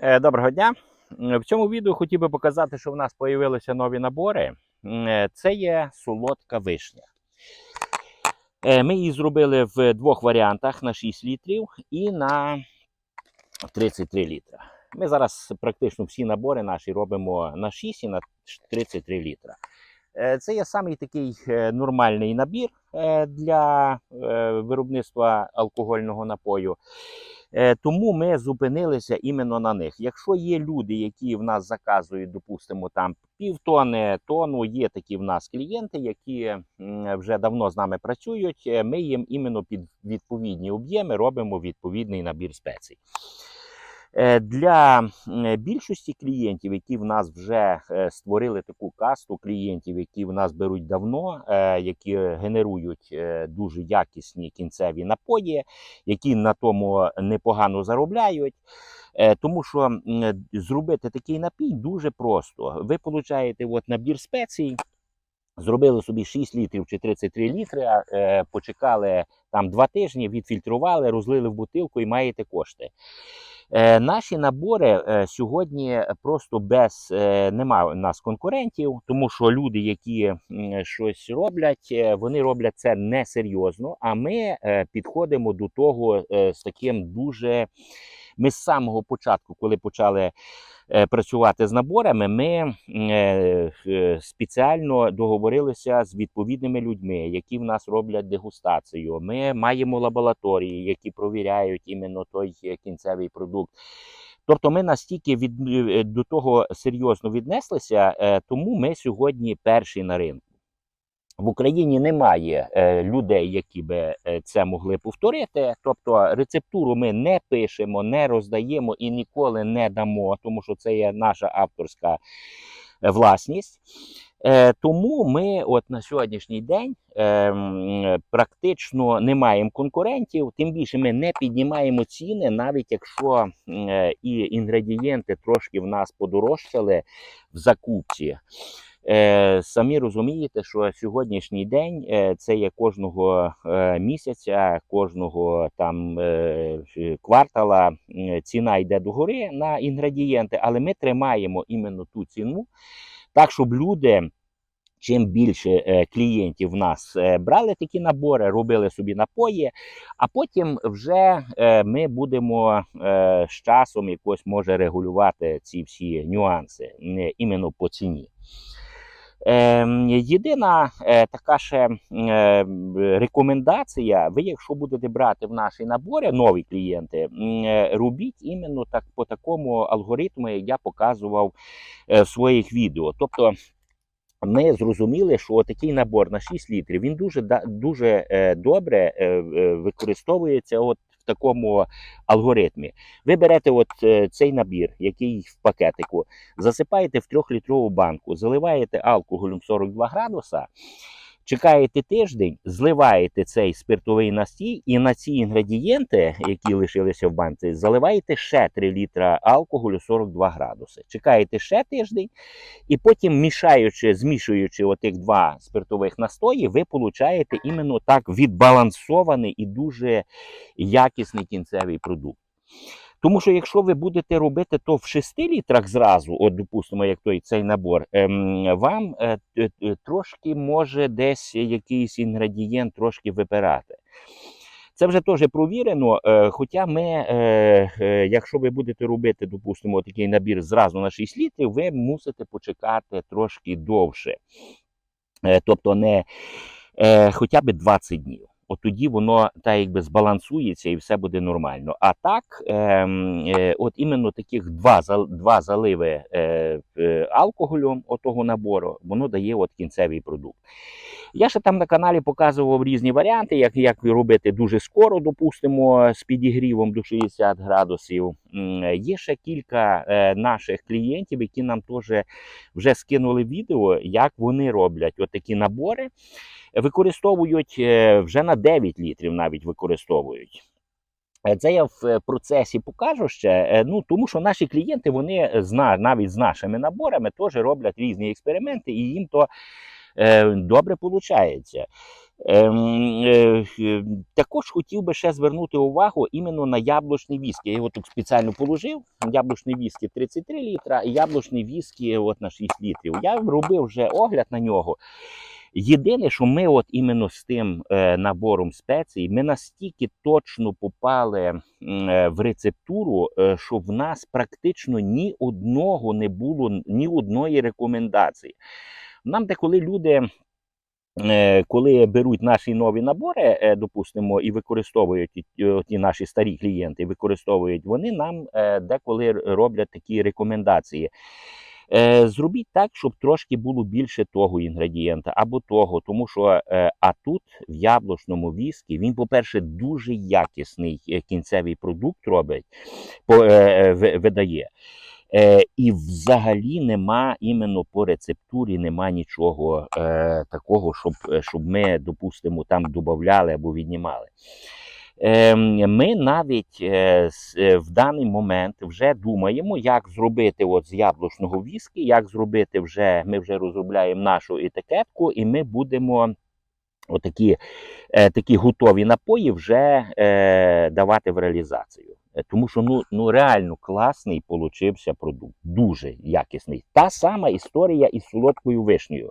Е, Доброго дня. В цьому відео хотів би показати, що в нас з'явилися нові набори. Е, Це є солодка вишня. Е, Ми її зробили в двох варіантах на 6 літрів і на 33 літра. Ми зараз практично всі набори наші робимо на 6 і на 33 літра. Це є самий такий нормальний набір для виробництва алкогольного напою. Е, Тому ми зупинилися іменно на них. Якщо є люди, які в нас заказують, допустимо, там півтони, тону, є такі в нас клієнти, які вже давно з нами працюють. е, Ми їм іменно під відповідні об'єми робимо відповідний набір спецій. Е, Для більшості клієнтів, які в нас вже е, створили таку касту клієнтів, які в нас беруть давно, е, які генерують дуже якісні кінцеві напої, які на тому непогано заробляють. Тому що зробити такий напій дуже просто. Ви получаєте от набір спецій. Зробили собі 6 літрів чи 33 літри, почекали там 2 тижні, відфільтрували, розлили в бутилку і маєте кошти. Е, наші набори е, сьогодні просто без е, немає у нас конкурентів, тому що люди, які щось роблять, вони роблять це несерйозно. А ми підходимо до того з таким дуже. Ми з самого початку, коли почали працювати з наборами, ми е, е, спеціально договорилися з відповідними людьми, які в нас роблять дегустацію. Ми маємо лабораторії, які провіряють іменно той е, кінцевий продукт. Тобто ми настільки від, е, до того серйозно віднеслися, е, тому ми сьогодні перші на ринку. В Україні немає е, людей, які би е, це могли повторити. Тобто рецептуру ми не пишемо, не роздаємо і ніколи не дамо, тому що це є наша авторська е, власність. Тому ми, от на сьогоднішній день, е, практично не маємо конкурентів. Тим більше ми не піднімаємо ціни, навіть якщо і інгредієнти трошки в нас подорожчали в закупці. Е, самі розумієте, що сьогоднішній день е, це є кожного е, місяця, кожного там квартала ціна йде догори на інгредієнти, але ми тримаємо іменно ту ціну, так щоб люди. Чим більше клієнтів в нас брали такі набори, робили собі напої, а потім вже ми будемо з часом якось може регулювати ці всі нюанси іменно по ціні. Ем, єдина е, така ще е, рекомендація: ви, якщо будете брати в наші набори нові клієнти, е, робіть іменно так по такому алгоритму, як я показував в своїх відео. Тобто. Ми зрозуміли, що такий набор на 6 літрів він дуже дуже добре використовується от такому алгоритмі. Ви берете от е, цей набір, який в пакетику, засипаєте в 3-літрову банку, заливаєте алкоголем 42 градуса, чекаєте тиждень, зливаєте цей спиртовий настій, і на ці інгредієнти, які лишилися в банці, заливаєте ще 3 літра алкоголю 42 градуси. Чекаєте ще тиждень, і потім, мішаючи, змішуючи отих два спиртових настої, ви получаєте іменно так відбалансований і дуже якісний кінцевий продукт. Тому що якщо ви будете робити то в 6 літрах зразу, от допустимо, як той цей набор, ем, вам е, трошки може десь якийсь інгредієнт трошки випирати. Це вже теж провірено. е, Хоча ми, е, якщо ви будете робити, допустимо, такий набір зразу на 6 літрів, ви мусите почекати трошки довше. Тобто не хоча б 20 днів. От тоді воно так якби збалансується і все буде нормально. А так, ем, е, от іменно таких два, два заливи е, е, алкоголем отого набору, воно дає от кінцевий продукт. Я ще там на каналі показував різні варіанти, як, як робити дуже скоро, допустимо, з підігрівом до 60 градусів. Є ще кілька е, наших клієнтів, які нам теж вже скинули відео, як вони роблять отакі набори. Використовують е, вже на 9 літрів навіть використовують. Е, Це я в е, процесі покажу ще. Ну тому що наші клієнти вони зна навіть з нашими наборами теж роблять різні експерименти, і їм то Е, добре виходить. Ем, е, е, також хотів би ще звернути увагу іменно на яблучний віскі. Я його тут спеціально положив. Яблучний віскі 33 літра і яблучний віскі от на 6 літрів. Я робив вже огляд на нього. Єдине, що ми от іменно з тим е, набором спецій, ми настільки точно попали е, в рецептуру, е, що в нас практично ні одного не було, ні одної рекомендації. Нам деколи люди. Коли беруть наші нові набори, допустимо, і використовують ті наші старі клієнти, використовують вони нам деколи роблять такі рекомендації. Е, Зробіть так, щоб трошки було більше того інгредієнта або того, тому що е, а тут в яблучному віскі він, по-перше, дуже якісний е, кінцевий продукт робить, по, е, е, видає. Е, і взагалі нема іменно по рецептурі, нема нічого е, такого, щоб, е, щоб ми, допустимо, там додавали або віднімали. Ем, Ми навіть е, е, в даний момент вже думаємо, як зробити от з яблучного віскі, як зробити вже, ми вже розробляємо нашу етикетку, і ми будемо отакі е, такі готові напої вже давати в реалізацію. Тому що ну, ну реально класний получився продукт, дуже якісний. Та сама історія із солодкою вишнею.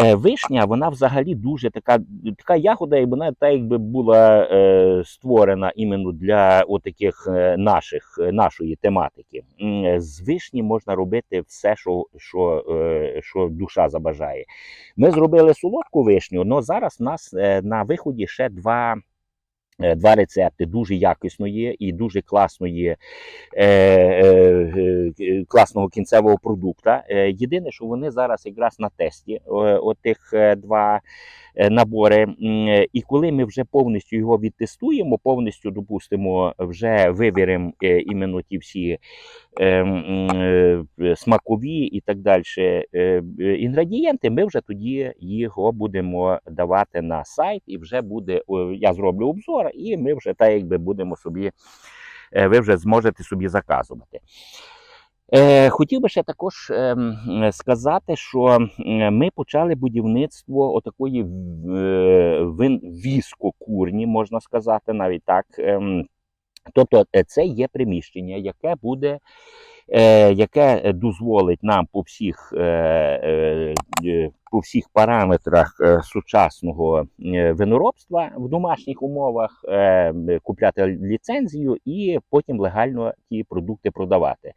Е, Вишня, вона взагалі дуже така, така ягода, і вона та якби була е, створена іменно для отаких е, наших, е, нашої тематики. З вишні можна робити все, що, що, е, що душа забажає. Ми зробили солодку вишню, але зараз в нас на виході ще два. Е, Два рецепти дуже якісної і дуже класної, е, е, е, класного кінцевого продукту. Е, єдине, що вони зараз якраз на тесті, е, отих е, два набори. Е, І коли ми вже повністю його відтестуємо, повністю допустимо, вже виберемо е, іменно ті всі е, смакові і так далі інгредієнти, ми вже тоді його будемо давати на сайт, і вже буде я зроблю обзор, і ми вже так якби будемо собі, ви вже зможете собі заказувати. Е, хотів би ще також ем, сказати, що ми почали будівництво отакої е, віскокурні, можна сказати, навіть так. Ем, тобто, е, це є приміщення, яке буде. Яке дозволить нам по всіх, по всіх параметрах сучасного виноробства в домашніх умовах купляти ліцензію і потім легально ті продукти продавати.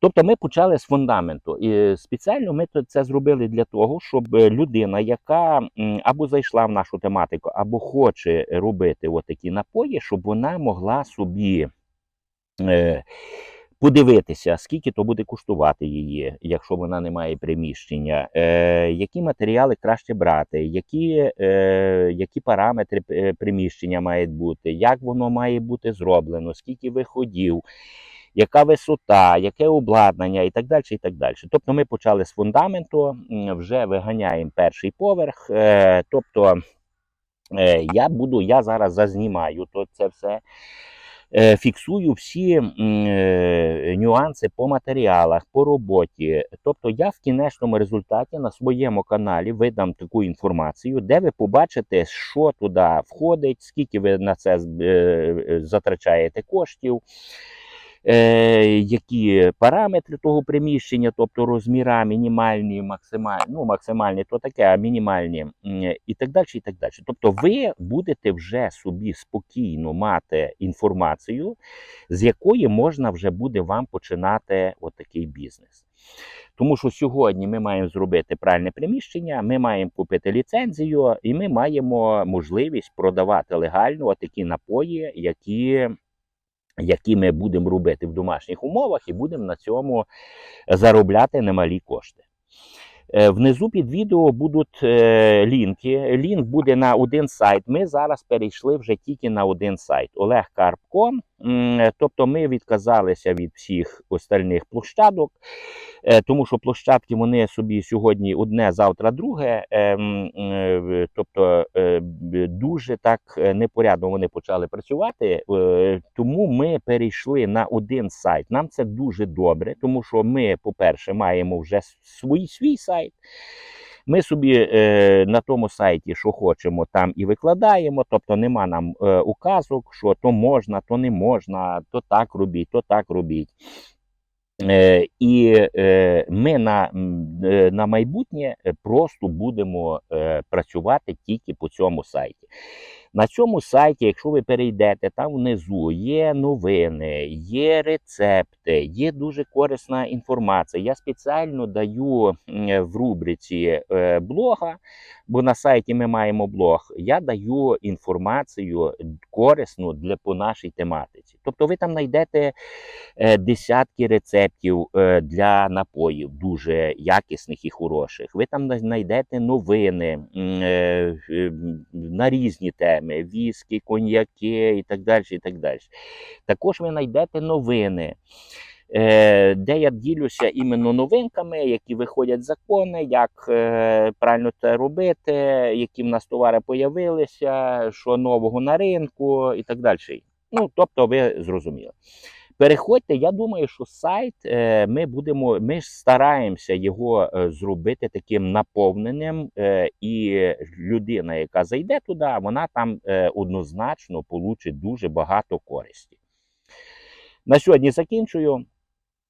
Тобто ми почали з фундаменту. І спеціально ми це зробили для того, щоб людина, яка або зайшла в нашу тематику, або хоче робити отакі напої, щоб вона могла собі. Е, Подивитися, скільки то буде коштувати її, якщо вона не має приміщення, е, які матеріали краще брати, які, е, які параметри приміщення мають бути, як воно має бути зроблено, скільки виходів, яка висота, яке обладнання і так далі. і так далі. Тобто ми почали з фундаменту, вже виганяємо перший поверх. Е, тобто е, я буду, я зараз зазнімаю то це все. Е, Фіксую всі нюанси по матеріалах, по роботі. Тобто, я в кінечному результаті на своєму каналі видам таку інформацію, де ви побачите, що туди входить, скільки ви на це затрачаєте коштів, які параметри того приміщення, тобто розміра, мінімальні, максимальні, ну максимальні, то таке, а мінімальні і так далі. і так далі. Тобто, ви будете вже собі спокійно мати інформацію, з якої можна вже буде вам починати отакий бізнес. Тому що сьогодні ми маємо зробити правильне приміщення, ми маємо купити ліцензію, і ми маємо можливість продавати легально такі напої, які, які ми будемо робити в домашніх умовах, і будемо на цьому заробляти немалі кошти. Е, Внизу під відео будуть е, лінки. Лінк буде на один сайт. Ми зараз перейшли вже тільки на один сайт Олег М, Тобто ми відказалися від всіх остальних площадок, е, тому що площадки вони собі сьогодні одне, завтра друге. е, е, Тобто е, дуже так е, непорядно вони почали працювати. е, Тому ми перейшли на один сайт. Нам це дуже добре, тому що ми, по-перше, маємо вже свій свій сайт. Ми собі е, на тому сайті, що хочемо, там і викладаємо. Тобто нема нам е, указок, що то можна, то не можна, то так робіть, то так робіть. Е, і е, ми на, е, на майбутнє просто будемо е, працювати тільки по цьому сайті. На цьому сайті, якщо ви перейдете, там внизу є новини, є рецепти, є дуже корисна інформація. Я спеціально даю в рубриці е, блога, бо на сайті ми маємо блог. Я даю інформацію корисну для по нашій тематиці. Тобто ви там знайдете е, десятки рецептів е, для напоїв, дуже якісних і хороших. Ви там на- знайдете новини е, на різні теми: віскі, коньяки і так далі. І так далі. Також ви знайдете новини. Е, Де я ділюся іменно новинками, які виходять закони, як е, правильно це робити, які в нас товари появилися, що нового на ринку і так далі. Ну, тобто, ви зрозуміли. Переходьте, я думаю, що сайт е, ми будемо, ми стараємося його зробити таким наповненим, і людина, яка зайде туди, вона там однозначно получить дуже багато користі. На сьогодні закінчую.